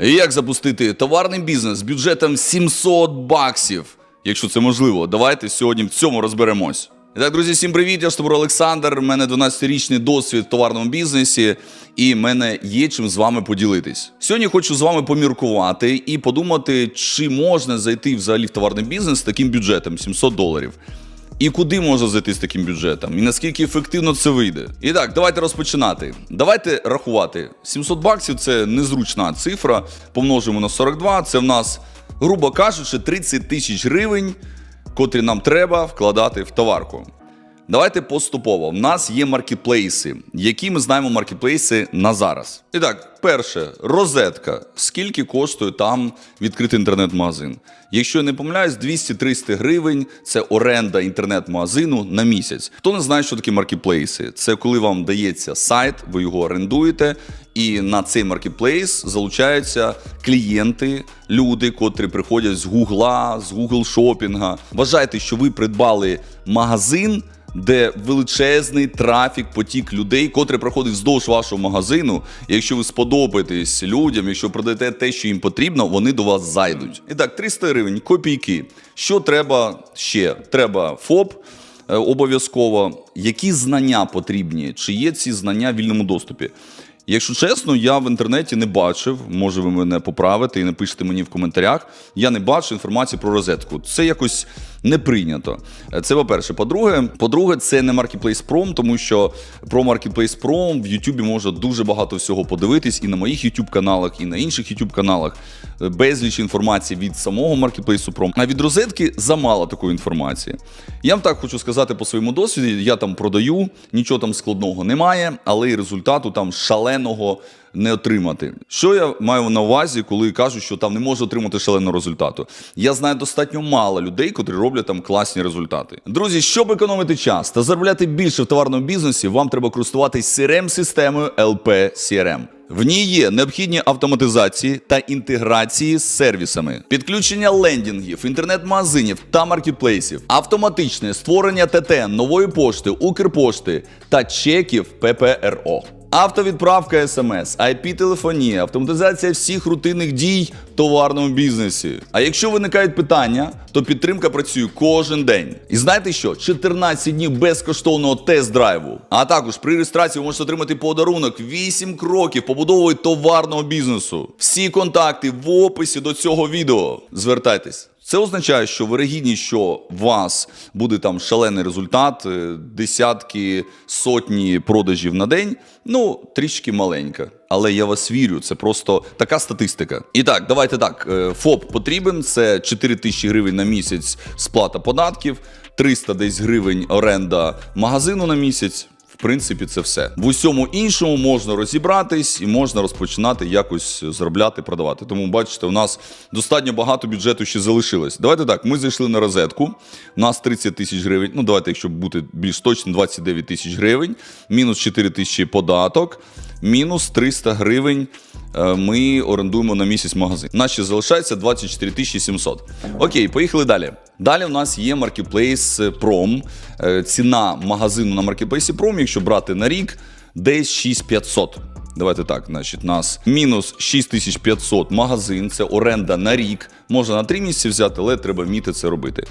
Як запустити товарний бізнес з бюджетом 700 баксів? Якщо це можливо, давайте сьогодні в цьому розберемось. І так, друзі, всім привіт! Я Штабур Олександр. У мене 12-річний досвід в товарному бізнесі, і мене є чим з вами поділитись. Сьогодні хочу з вами поміркувати і подумати, чи можна зайти взагалі в товарний бізнес з таким бюджетом 700 доларів. І куди можна зайти з таким бюджетом? І наскільки ефективно це вийде? І так, давайте розпочинати. Давайте рахувати. 700 баксів це незручна цифра. Помножимо на 42. Це в нас, грубо кажучи, 30 тисяч гривень, котрі нам треба вкладати в товарку. Давайте поступово. У нас є маркетплейси. Які ми знаємо маркетплейси на зараз? І так, перше, розетка. Скільки коштує там відкрити інтернет-магазин? Якщо я не помиляюсь, 200-300 гривень це оренда інтернет-магазину на місяць. Хто не знає, що таке маркетплейси? Це коли вам дається сайт, ви його орендуєте, і на цей маркетплейс залучаються клієнти, люди, котрі приходять з Гугла, з Google шопінга. Вважайте, що ви придбали магазин де величезний трафік, потік людей, котрий проходить вздовж вашого магазину. Якщо ви сподобаєтесь людям, якщо продаєте те, що їм потрібно, вони до вас зайдуть. І так, 300 гривень, копійки. Що треба ще? Треба ФОП. е, Обов'язково, які знання потрібні, чи є ці знання в вільному доступі? Якщо чесно, я в інтернеті не бачив, може ви мене поправите і напишете мені в коментарях. Я не бачу інформації про розетку. Це якось не прийнято. Це по-перше. По-друге, по-друге, це не Marketplace Prom, тому що про Marketplace Prom в Ютубі можна дуже багато всього подивитись, і на моїх YouTube каналах, і на інших YouTube каналах безліч інформації від самого Marketplace Prom. А від розетки замало такої інформації. Я вам так хочу сказати по своєму досвіді. Я там продаю, нічого там складного немає, але і результату там шаленого не отримати. Що я маю на увазі, коли кажу, що там не можу отримати шаленого результату? Я знаю достатньо мало людей, котрі роблять там класні результати. Друзі, щоб економити час та заробляти більше в товарному бізнесі, вам треба користуватись crm системою LP CRM. В ній є необхідні автоматизації та інтеграції з сервісами, підключення лендінгів, інтернет-магазинів та маркетплейсів, автоматичне створення ТТ, нової пошти, Укрпошти та чеків ППРО. Автовідправка смс, IP-телефонія, автоматизація всіх рутинних дій в товарному бізнесі. А якщо виникають питання, то підтримка працює кожен день. І знаєте що? 14 днів безкоштовного тест-драйву. А також при реєстрації ви можете отримати подарунок 8 кроків побудови товарного бізнесу. Всі контакти в описі до цього відео. Звертайтесь. Це означає, що вирогідність, що у вас буде там шалений результат, е, десятки, сотні продажів на день, ну трішки маленька. Але я вас вірю, це просто така статистика. І так, давайте так. е, ФОП потрібен. Це 4 тисячі гривень на місяць сплата податків, 300 десь гривень оренда магазину на місяць. Принципі, це все. В усьому іншому можна розібратись і можна розпочинати якось заробляти, продавати. Тому бачите, у нас достатньо багато бюджету ще залишилось. Давайте так. Ми зайшли на розетку. У нас 30 тисяч гривень. Ну, давайте, якщо бути більш точно, 29 тисяч гривень, мінус 4 тисячі податок, мінус 300 гривень. е, Ми орендуємо на місяць магазин. У нас ще залишається 24 тисячі 700. Окей, поїхали далі. Далі в нас є Marketplace Prom. Е, Ціна магазину на Marketplace Prom, якщо брати на рік, десь 6500. Давайте так, значить, нас мінус 6500 магазин, це оренда на рік. Можна на 3 місяці взяти, але треба вміти це робити.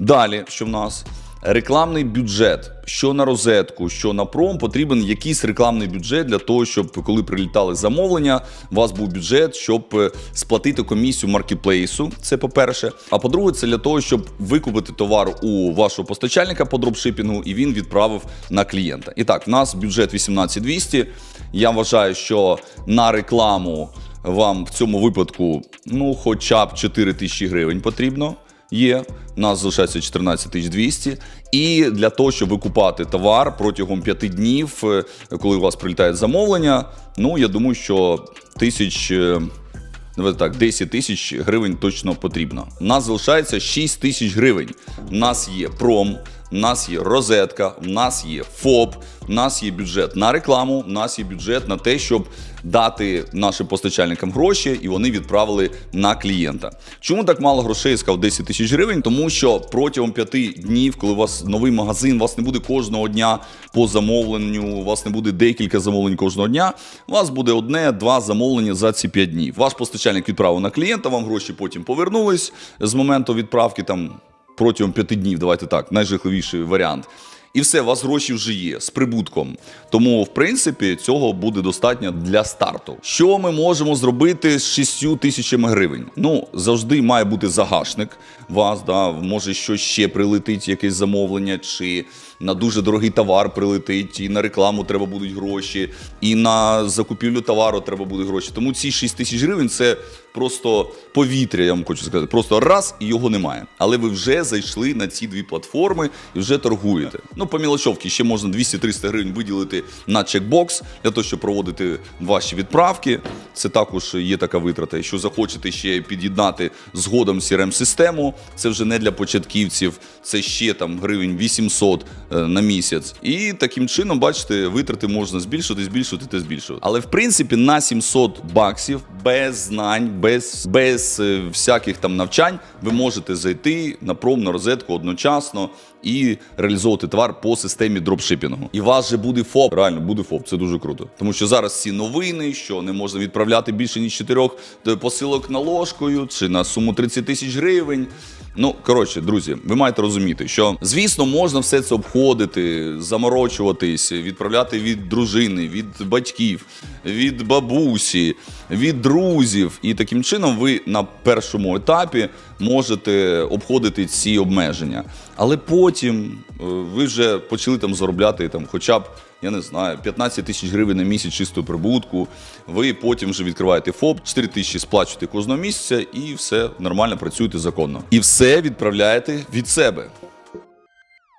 Далі, що в нас? Рекламний бюджет, що на розетку, що на пром, потрібен якийсь рекламний бюджет для того, щоб коли прилітали замовлення, у вас був бюджет, щоб е, сплатити комісію маркетплейсу. Це по-перше. А по-друге, це для того, щоб викупити товар у вашого постачальника по дропшипінгу, і він відправив на клієнта. І так, в нас бюджет 18200. Я вважаю, що на рекламу вам в цьому випадку ну, хоча б 4 тисячі гривень потрібно є. У нас залишається 14 200. І для того, щоб викупати товар протягом 5 днів, е, коли у вас прилітає замовлення, ну я думаю, що тисяч. Давайте так, 10 тисяч гривень точно потрібно. У нас залишається 6 тисяч гривень. У нас є пром, У нас є розетка, у нас є ФОП, у нас є бюджет на рекламу, у нас є бюджет на те, щоб дати нашим постачальникам гроші, і вони відправили на клієнта. Чому так мало грошей? Я сказав 10 тисяч гривень? Тому що протягом п'яти днів, коли у вас новий магазин, у вас не буде кожного дня по замовленню, у вас не буде декілька замовлень кожного дня. У вас буде одне-два замовлення за ці п'ять днів. Ваш постачальник відправив на клієнта, вам гроші потім повернулись з моменту відправки там протягом п'яти днів. Давайте так, найжахливіший варіант. І все, у вас гроші вже є з прибутком. Тому, в принципі, цього буде достатньо для старту. Що ми можемо зробити з 6 тисячами гривень? Ну, завжди має бути загашник. Вас, да, може щось ще прилетить, якесь замовлення, чи на дуже дорогий товар прилетить, і на рекламу треба будуть гроші, і на закупівлю товару треба буде гроші. Тому ці 6 тисяч гривень це просто повітря, я вам хочу сказати. Просто раз і його немає. Але ви вже зайшли на ці дві платформи і вже торгуєте. Ну, по мілочовці ще можна 200-300 гривень виділити на чекбокс для того, щоб проводити ваші відправки. Це також є така витрата. Якщо захочете ще під'єднати згодом crm систему це вже не для початківців, це ще там гривень 800 е, на місяць. І таким чином, бачите, витрати можна збільшувати, збільшувати та збільшувати. Але в принципі на 700 баксів без знань, без, без е, всяких там навчань, ви можете зайти на пром на розетку одночасно і реалізовувати товар по системі дропшипінгу. І вас же буде ФОП. Реально буде ФОП. Це дуже круто. Тому що зараз ці новини, що не можна відправляти більше ніж чотирьох посилок на ложкою чи на суму 30 тисяч гривень. Ну, коротше, друзі, ви маєте розуміти, що звісно можна все це обходити, заморочуватись, відправляти від дружини, від батьків, від бабусі, від друзів. І таким чином ви на першому етапі можете обходити ці обмеження. Але потім е, ви вже почали там заробляти там, хоча б. Я не знаю, 15 тисяч гривень на місяць чистого прибутку. Ви потім вже відкриваєте ФОП, 4 тисячі сплачуєте кожного місяця, і все нормально працюєте законно. І все відправляєте від себе.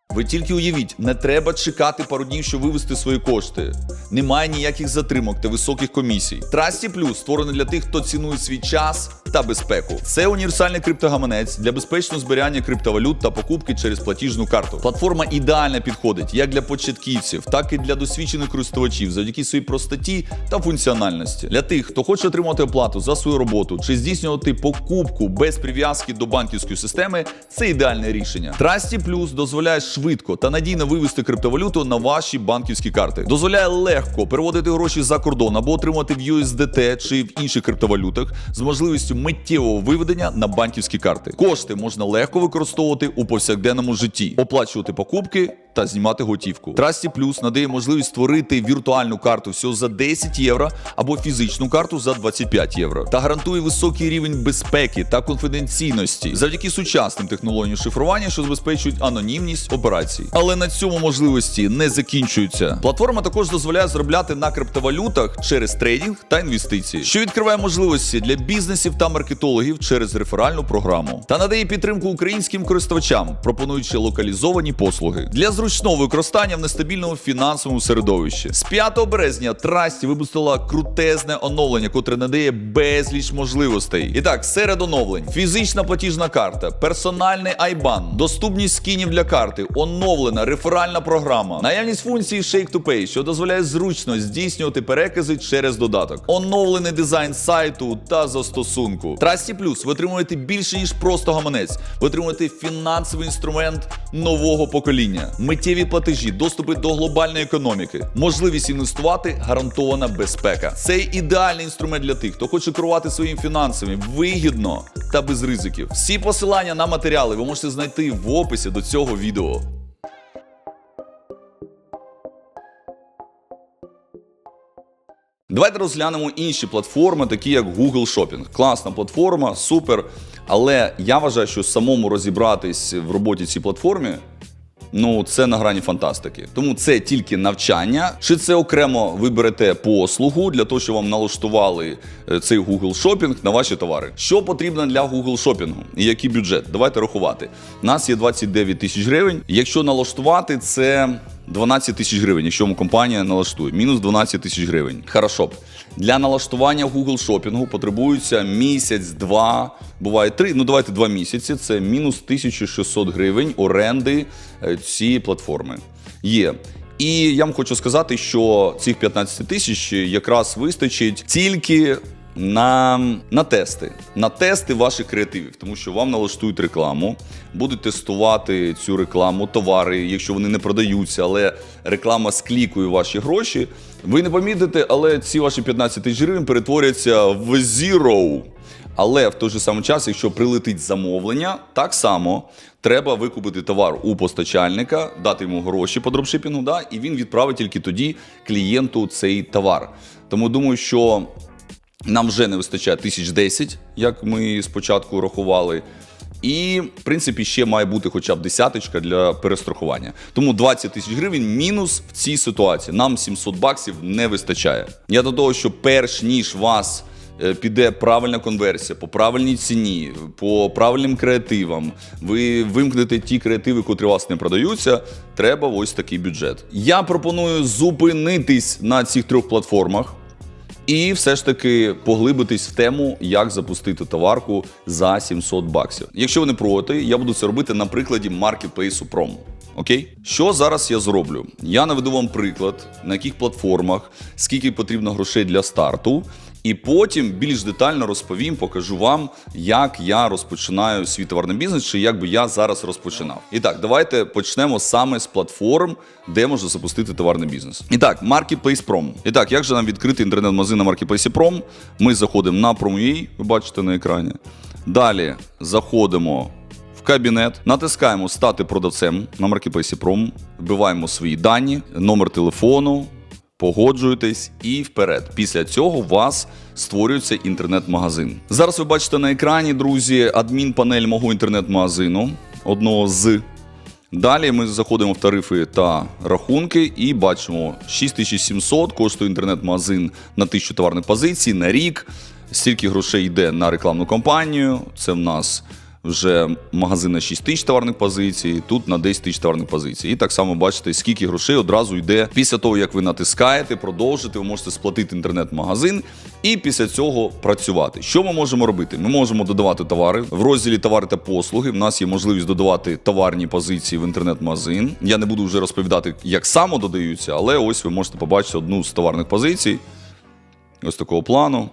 Ви тільки уявіть, не треба чекати пару днів, щоб вивести свої кошти. Немає ніяких затримок та високих комісій. Трасті Плюс створений для тих, хто цінує свій час та безпеку. Це універсальний криптогаманець для безпечного зберігання криптовалют та покупки через платіжну карту. Платформа ідеально підходить як для початківців, так і для досвідчених користувачів завдяки своїй простоті та функціональності. Для тих, хто хоче отримати оплату за свою роботу чи здійснювати покупку без прив'язки до банківської системи, це ідеальне рішення. Трасті Плюс дозволяє швидко та надійно вивести криптовалюту на ваші банківські карти. Дозволяє легко переводити гроші за кордон або отримати в USDT чи в інших криптовалютах з можливістю миттєвого виведення на банківські карти. Кошти можна легко використовувати у повсякденному житті, оплачувати покупки. Та знімати готівку. Трасті Плюс надає можливість створити віртуальну карту всього за 10 євро або фізичну карту за 25 євро. Та гарантує високий рівень безпеки та конфіденційності завдяки сучасним технологіям шифрування, що забезпечують анонімність операцій. Але на цьому можливості не закінчуються. Платформа також дозволяє заробляти на криптовалютах через трейдинг та інвестиції, що відкриває можливості для бізнесів та маркетологів через реферальну програму та надає підтримку українським користувачам, пропонуючи локалізовані послуги для зручного використання в нестабільному фінансовому середовищі. З 5 березня Трасті випустила крутезне оновлення, котре надає безліч можливостей. І так, серед оновлень: фізична платіжна карта, персональний айбан, доступність скінів для карти, оновлена реферальна програма, наявність функції Shake to Pay, що дозволяє зручно здійснювати перекази через додаток, оновлений дизайн сайту та застосунку. Трасті Плюс ви отримуєте більше ніж просто гаманець. Ви отримуєте фінансовий інструмент нового покоління, миттєві платежі, доступи до глобальної економіки, можливість інвестувати, гарантована безпека. Це ідеальний інструмент для тих, хто хоче керувати своїм фінансами вигідно та без ризиків. Всі посилання на матеріали ви можете знайти в описі до цього відео. Давайте розглянемо інші платформи, такі як Google Shopping. Класна платформа, супер. Але я вважаю, що самому розібратись в роботі цій платформі. Ну, це на грані фантастики. Тому це тільки навчання. Чи це окремо виберете послугу для того, щоб вам налаштували е, цей Google Shopping на ваші товари? Що потрібно для Google Shopping і який бюджет? Давайте рахувати. У нас є 29 тисяч гривень. Якщо налаштувати, це 12 тисяч гривень, якщо компанія налаштує. Мінус 12 тисяч гривень. Хорошо. Для налаштування Google шопінгу потребується місяць-два, буває три. Ну давайте два місяці. Це мінус 1600 гривень оренди е, цієї платформи. Є. І я вам хочу сказати, що цих 15 тисяч якраз вистачить тільки на, на тести, на тести ваших креативів, тому що вам налаштують рекламу, будуть тестувати цю рекламу, товари, якщо вони не продаються, але реклама склікує ваші гроші. Ви не помітите, але ці ваші 15 тисяч гривень перетворяться в zero. Але в той же самий час, якщо прилетить замовлення, так само треба викупити товар у постачальника, дати йому гроші по дропшипінгу, да, і він відправить тільки тоді клієнту цей товар. Тому думаю, що нам вже не вистачає тисяч десять, як ми спочатку рахували. І, в принципі, ще має бути хоча б десяточка для перестрахування. Тому 20 тисяч гривень мінус в цій ситуації. Нам 700 баксів не вистачає. Я до того, що перш ніж вас е, піде правильна конверсія по правильній ціні, по правильним креативам, ви вимкнете ті креативи, котрі вас не продаються. Треба ось такий бюджет. Я пропоную зупинитись на цих трьох платформах. І все ж таки поглибитись в тему, як запустити товарку за 700 баксів. Якщо ви не проти, я буду це робити на прикладі маркетплейсу Prom. Окей, що зараз я зроблю? Я наведу вам приклад, на яких платформах, скільки потрібно грошей для старту, і потім більш детально розповім, покажу вам, як я розпочинаю свій товарний бізнес, чи як би я зараз розпочинав. І так, давайте почнемо саме з платформ, де можна запустити товарний бізнес. І так, Marketplace Prom. І так, як же нам відкрити інтернет-магазин на Marketplace Prom? Ми заходимо на Prom.ua, ви бачите на екрані. Далі заходимо в кабінет, натискаємо Стати продавцем на Marketplace Prom, вбиваємо свої дані, номер телефону, погоджуєтесь і вперед. Після цього у вас створюється інтернет-магазин. Зараз ви бачите на екрані, друзі, адмін-панель мого інтернет-магазину, одного з. Далі ми заходимо в тарифи та рахунки і бачимо 6700 коштує інтернет-магазин на 1000 товарних позицій на рік. Стільки грошей йде на рекламну кампанію. Це в нас вже магазин на 6 тисяч товарних позицій, тут на 10 тисяч товарних позицій. І так само бачите, скільки грошей одразу йде після того, як ви натискаєте, продовжите, ви можете сплатити інтернет-магазин і після цього працювати. Що ми можемо робити? Ми можемо додавати товари в розділі товари та послуги. В нас є можливість додавати товарні позиції в інтернет-магазин. Я не буду вже розповідати, як саме додаються, але ось ви можете побачити одну з товарних позицій. Ось такого плану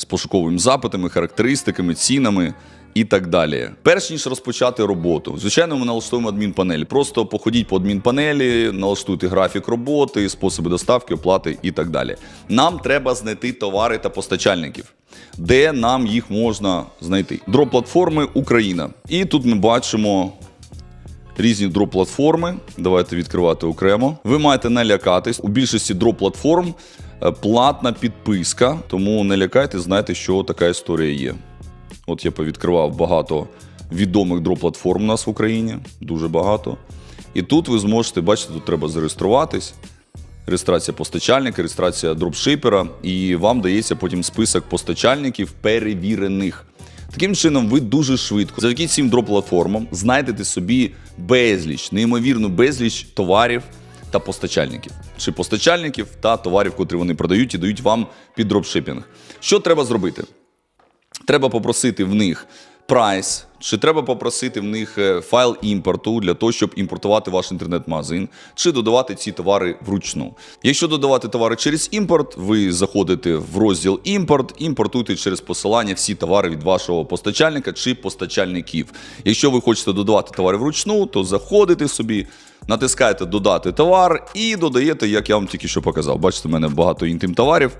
з пошуковими запитами, характеристиками, цінами і так далі. Перш ніж розпочати роботу, звичайно, ми налаштуємо адмінпанель. Просто походіть по адмінпанелі, налаштуйте графік роботи, способи доставки, оплати і так далі. Нам треба знайти товари та постачальників. Де нам їх можна знайти? Дроп-платформи Україна. І тут ми бачимо різні дроп-платформи. Давайте відкривати окремо. Ви маєте не лякатись. У більшості дроп-платформ е, платна підписка, тому не лякайтесь, знайте, що така історія є. От я повідкривав багато відомих дроп-платформ у нас в Україні, дуже багато. І тут ви зможете, бачите, тут треба зареєструватись. Реєстрація постачальника, реєстрація дропшипера, і вам дається потім список постачальників перевірених. Таким чином, ви дуже швидко, завдяки цим дроп-платформам, знайдете собі безліч, неймовірну безліч товарів та постачальників. Чи постачальників та товарів, котрі вони продають і дають вам під дропшипінг. Що треба зробити? Треба попросити в них прайс, чи треба попросити в них е, файл імпорту для того, щоб імпортувати ваш інтернет-магазин, чи додавати ці товари вручну. Якщо додавати товари через імпорт, ви заходите в розділ імпорт, імпортуйте через посилання всі товари від вашого постачальника чи постачальників. Якщо ви хочете додавати товари вручну, то заходите собі. Натискаєте додати товар і додаєте, як я вам тільки що показав. Бачите, в мене багато інтим товарів.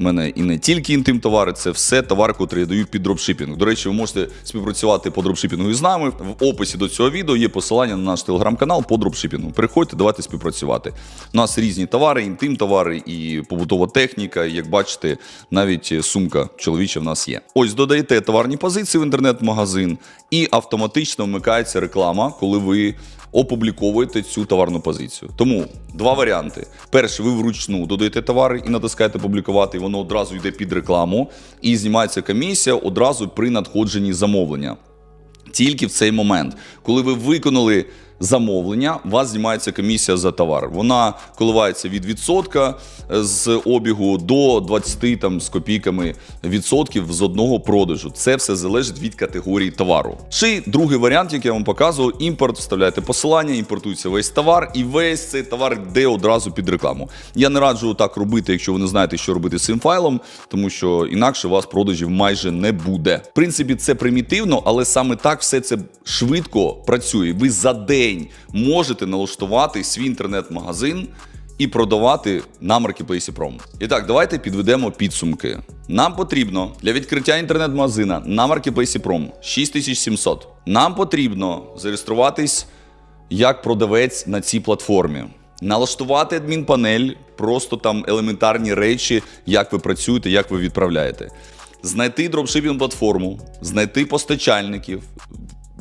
У мене і не тільки інтим товари, це все товари, котрі я даю під дропшипінг. До речі, ви можете співпрацювати по дропшипінгу із нами. В описі до цього відео є посилання на наш телеграм-канал по дропшипінгу. Переходьте, давайте співпрацювати. У нас різні товари, інтим товари і побутова техніка. Як бачите, навіть сумка чоловіча в нас є. Ось додаєте товарні позиції в інтернет-магазин, і автоматично вмикається реклама, коли ви опубліковуєте цю товарну позицію. Тому два варіанти: перший, ви вручну додаєте товари і натискаєте публікувати, і воно одразу йде під рекламу, і знімається комісія одразу при надходженні замовлення. Тільки в цей момент, коли ви виконали замовлення, у вас знімається комісія за товар. Вона коливається від відсотка е, з обігу до 20 там, з копійками відсотків з одного продажу. Це все залежить від категорії товару. Чи другий варіант, який я вам показував, імпорт, вставляєте посилання, імпортується весь товар, і весь цей товар йде одразу під рекламу. Я не раджу так робити, якщо ви не знаєте, що робити з цим файлом, тому що інакше у вас продажів майже не буде. В принципі, це примітивно, але саме так все це швидко працює. Ви за день можете налаштувати свій інтернет-магазин і продавати на Marketplace Prom. І так, давайте підведемо підсумки. Нам потрібно для відкриття інтернет-магазина на Marketplace Prom 6700. Нам потрібно зареєструватись як продавець на цій платформі. Налаштувати адмінпанель, просто там елементарні речі, як ви працюєте, як ви відправляєте. Знайти дропшипінг платформу, знайти постачальників,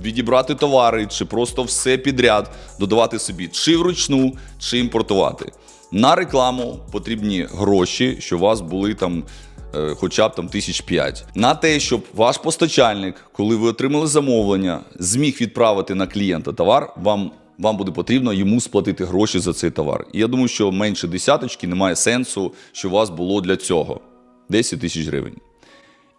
відібрати товари, чи просто все підряд додавати собі, чи вручну, чи імпортувати. На рекламу потрібні гроші, що у вас були там. е, Хоча б там тисяч п'ять на те, щоб ваш постачальник, коли ви отримали замовлення, зміг відправити на клієнта товар, вам вам буде потрібно йому сплатити гроші за цей товар. І я думаю, що менше десяточки немає сенсу, що у вас було для цього 10 тисяч гривень.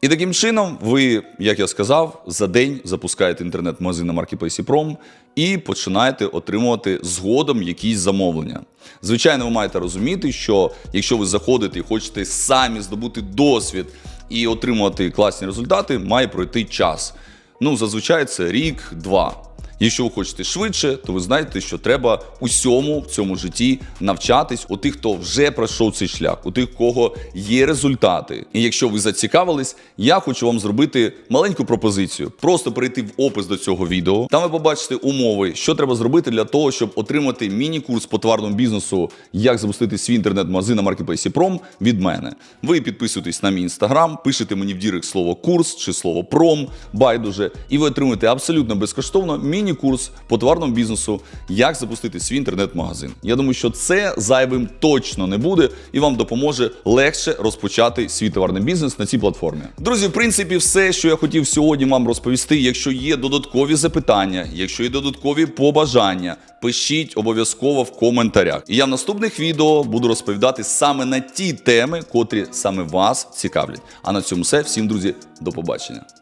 І таким чином, ви, як я сказав, за день запускаєте інтернет-магазин на Marketplace Prom і починаєте отримувати згодом якісь замовлення. Звичайно, ви маєте розуміти, що якщо ви заходите і хочете самі здобути досвід і отримувати класні результати, має пройти час. Ну, зазвичай це рік-два. Якщо ви хочете швидше, то ви знаєте, що треба усьому в цьому житті навчатись у тих, хто вже пройшов цей шлях, у тих, кого є результати. І якщо ви зацікавились, я хочу вам зробити маленьку пропозицію. Просто перейти в опис до цього відео. Там ви побачите умови, що треба зробити для того, щоб отримати міні-курс по товарному бізнесу, як запустити свій інтернет-магазин на Marketplace Prom від мене. Ви підписуєтесь на мій інстаграм, пишете мені в дірект слово курс чи слово пром, байдуже, і ви отримуєте абсолютно безкоштовно міні-курс по товарному бізнесу, як запустити свій інтернет-магазин. Я думаю, що це зайвим точно не буде і вам допоможе легше розпочати свій товарний бізнес на цій платформі. Друзі, в принципі, все, що я хотів сьогодні вам розповісти. Якщо є додаткові запитання, якщо є додаткові побажання, пишіть обов'язково в коментарях. І я в наступних відео буду розповідати саме на ті теми, котрі саме вас цікавлять. А на цьому все. Всім, друзі, до побачення.